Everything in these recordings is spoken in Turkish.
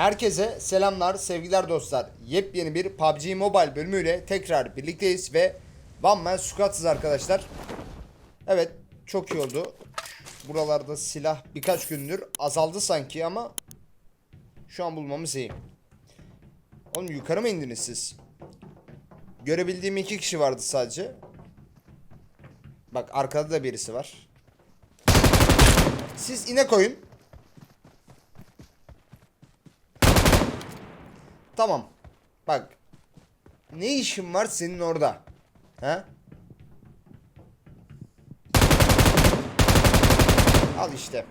Herkese selamlar, sevgiler dostlar. Yepyeni bir PUBG Mobile bölümüyle tekrar birlikteyiz ve One Man Squad'ız arkadaşlar. Evet, çok iyi oldu. Buralarda silah birkaç gündür azaldı sanki ama şu an bulmamız iyi. Oğlum yukarı mı indiniz siz? Görebildiğim iki kişi vardı sadece. Bak arkada da birisi var. Siz ine koyun. Tamam. Bak. Ne işin var senin orada? He? Al işte.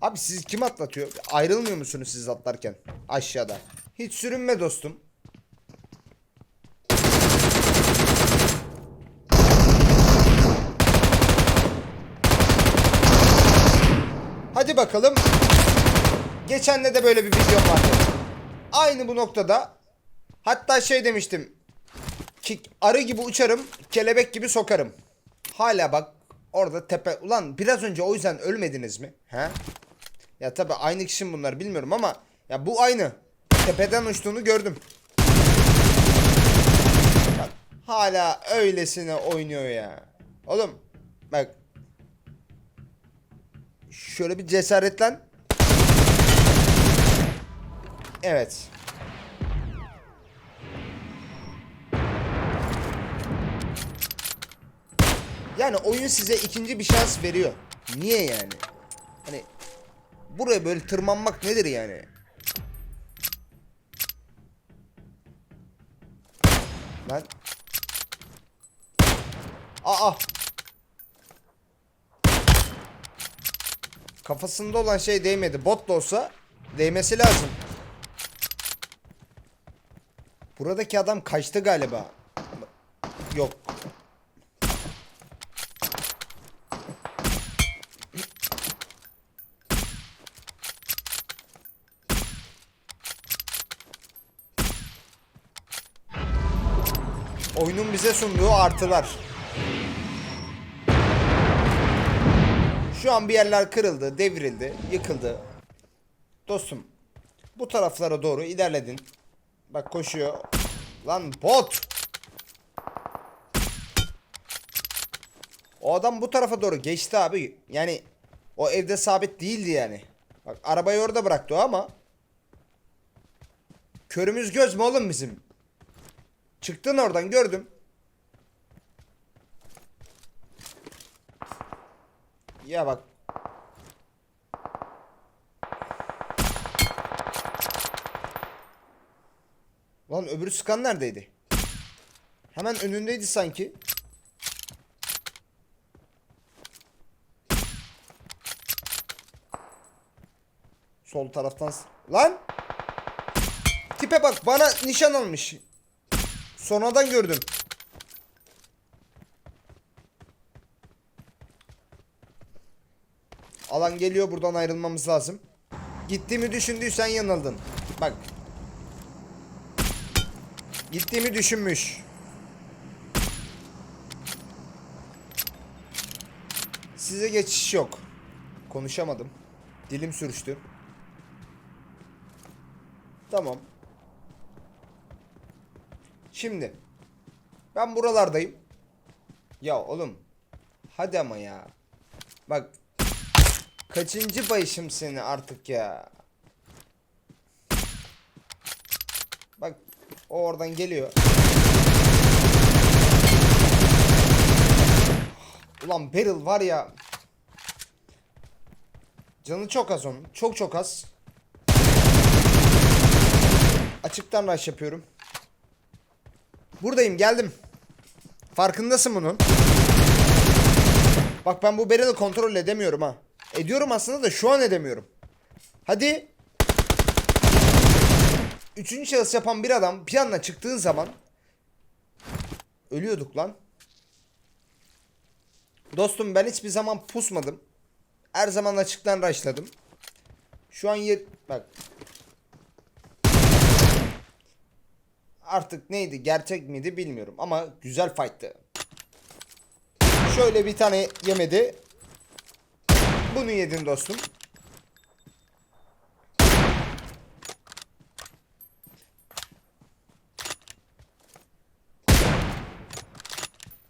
Abi siz kim atlatıyor? Ayrılmıyor musunuz siz atlarken? Aşağıda. Hiç sürünme dostum. Hadi bakalım. Geçenle de böyle bir video vardı. Aynı bu noktada hatta şey demiştim. Ki arı gibi uçarım, kelebek gibi sokarım. Hala bak orada tepe. Ulan biraz önce o yüzden ölmediniz mi? He? Ya tabi aynı kişi bunlar bilmiyorum ama ya bu aynı. Tepeden uçtuğunu gördüm. Bak hala öylesine oynuyor ya. Oğlum bak. Şöyle bir cesaretlen. Evet. Yani oyun size ikinci bir şans veriyor. Niye yani? Hani buraya böyle tırmanmak nedir yani? Lan. Aa. Kafasında olan şey değmedi. Bot da olsa değmesi lazım. Buradaki adam kaçtı galiba. Yok. Oyunun bize sunduğu artılar. Şu an bir yerler kırıldı, devrildi, yıkıldı. Dostum, bu taraflara doğru ilerledin. Bak koşuyor. Lan bot. O adam bu tarafa doğru geçti abi. Yani o evde sabit değildi yani. Bak arabayı orada bıraktı o ama. Körümüz göz mü oğlum bizim? Çıktın oradan gördüm. Ya bak. Lan öbürü sıkan neredeydi? Hemen önündeydi sanki. Sol taraftan... Lan! Tipe bak bana nişan almış. Sonradan gördüm. Alan geliyor buradan ayrılmamız lazım. Gittiğimi düşündüysen yanıldın. Bak. Gittiğimi düşünmüş. Size geçiş yok. Konuşamadım. Dilim sürüştü. Tamam. Şimdi. Ben buralardayım. Ya oğlum. Hadi ama ya. Bak. Kaçıncı bayışım seni artık ya. Bak. O oradan geliyor. Ulan Beryl var ya. Canı çok az onun. Çok çok az. Açıktan rush yapıyorum. Buradayım geldim. Farkındasın bunun. Bak ben bu Beryl'i kontrol edemiyorum ha. Ediyorum aslında da şu an edemiyorum. Hadi. Üçüncü şahıs yapan bir adam bir anda çıktığın zaman ölüyorduk lan. Dostum ben hiçbir zaman pusmadım. Her zaman açıktan rushladım. Şu an yer... Bak. Artık neydi gerçek miydi bilmiyorum ama güzel fight'tı. Şöyle bir tane yemedi. Bunu yedin dostum.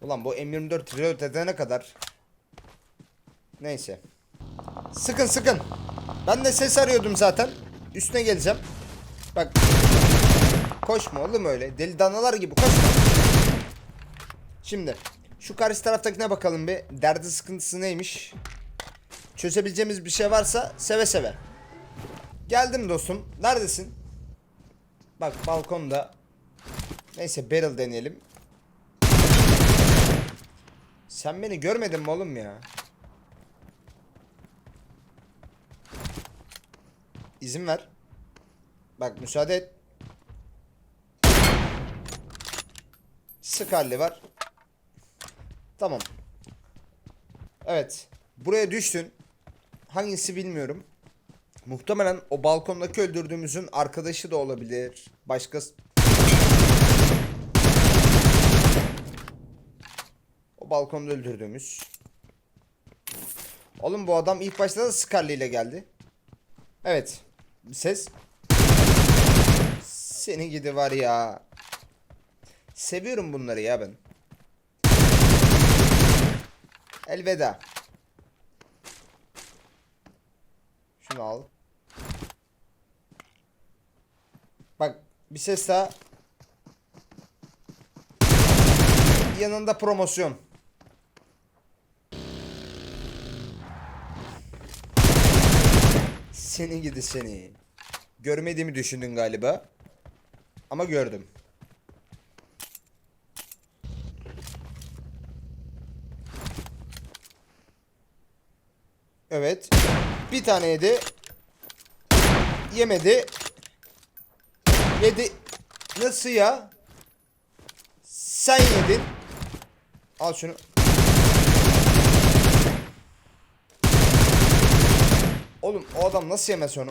Ulan bu M24 reload edene kadar. Neyse. Sıkın sıkın. Ben de ses arıyordum zaten. Üstüne geleceğim. Bak Koşma oğlum öyle. Deli danalar gibi koşma. Şimdi. Şu karşı taraftakine bakalım bir. Derdi sıkıntısı neymiş? Çözebileceğimiz bir şey varsa seve seve. Geldim dostum. Neredesin? Bak balkonda. Neyse barrel deneyelim. Sen beni görmedin mi oğlum ya? İzin ver. Bak müsaade et. Halli var. Tamam. Evet. Buraya düştün. Hangisi bilmiyorum. Muhtemelen o balkondaki öldürdüğümüzün arkadaşı da olabilir. Başkası... O balkonda öldürdüğümüz. Oğlum bu adam ilk başta da Scarlet ile geldi. Evet. Ses. Seni gidi var ya. Seviyorum bunları ya ben. Elveda. Şunu al. Bak bir ses daha. Yanında promosyon. Seni gidi seni. Görmediğimi düşündün galiba. Ama gördüm. Evet. Bir tane yedi. Yemedi. Yedi. Nasıl ya? Sen yedin. Al şunu. Oğlum o adam nasıl yemez onu?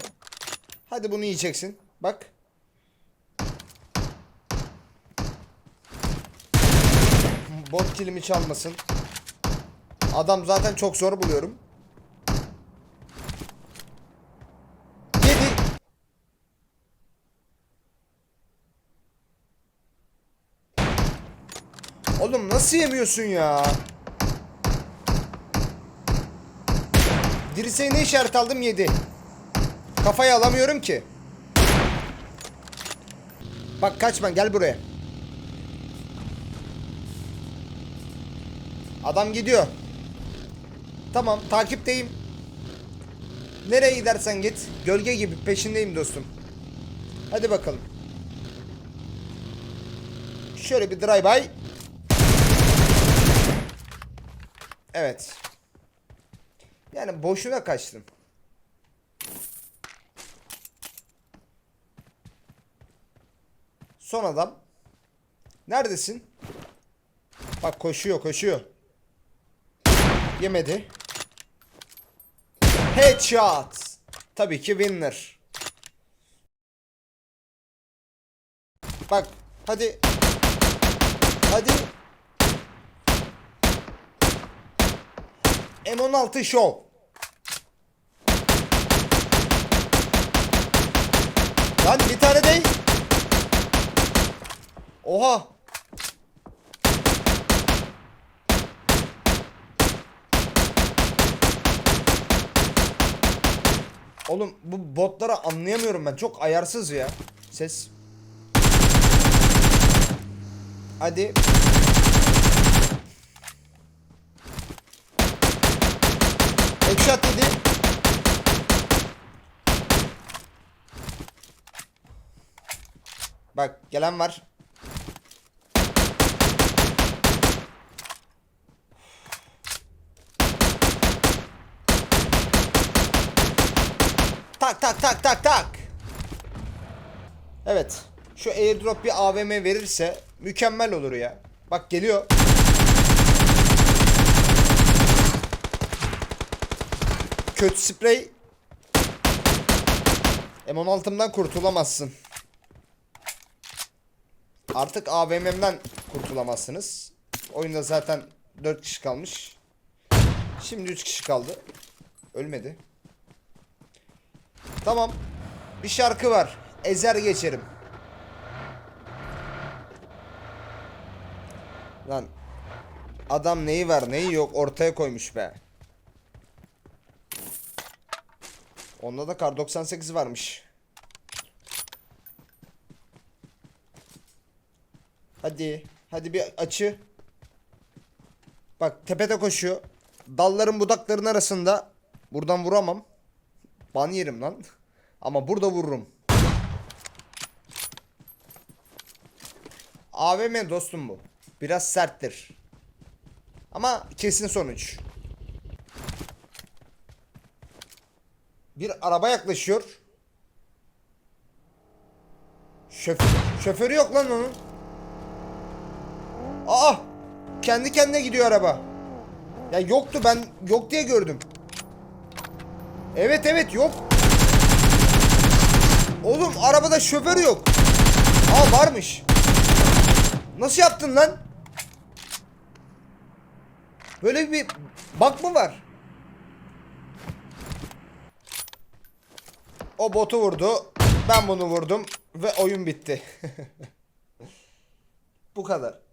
Hadi bunu yiyeceksin. Bak. Bot kilimi çalmasın. Adam zaten çok zor buluyorum. Yedi. Oğlum nasıl yemiyorsun ya? Dirseğine işaret aldım yedi. Kafayı alamıyorum ki. Bak kaçma gel buraya. Adam gidiyor. Tamam takipteyim. Nereye gidersen git. Gölge gibi peşindeyim dostum. Hadi bakalım. Şöyle bir drive by. Evet. Yani boşuna kaçtım. Son adam. Neredesin? Bak koşuyor koşuyor. Yemedi. Headshot. Tabii ki winner. Bak hadi. Hadi. M16 Show. Lan bir tane değil. Oha. Oğlum bu botları anlayamıyorum ben. Çok ayarsız ya. Ses. Hadi. Headshot dedi. Bak gelen var. Tak tak tak tak tak. Evet. Şu airdrop bir AVM verirse mükemmel olur ya. Bak geliyor. Kötü sprey. M16'mdan kurtulamazsın. Artık AVM'mden kurtulamazsınız. Oyunda zaten 4 kişi kalmış. Şimdi 3 kişi kaldı. Ölmedi. Tamam. Bir şarkı var. Ezer geçerim. Lan. Adam neyi var neyi yok ortaya koymuş be. Onda da kar 98 varmış. Hadi. Hadi bir açı. Bak tepede koşuyor. Dalların budakların arasında. Buradan vuramam. Ban yerim lan. Ama burada vururum. AVM dostum bu. Biraz serttir. Ama kesin sonuç. Bir araba yaklaşıyor. Şöf şoförü yok lan onun. Aa! Kendi kendine gidiyor araba. Ya yoktu ben yok diye gördüm. Evet evet yok. Oğlum arabada şoför yok. Aa varmış. Nasıl yaptın lan? Böyle bir bak mı var? O botu vurdu. Ben bunu vurdum ve oyun bitti. Bu kadar.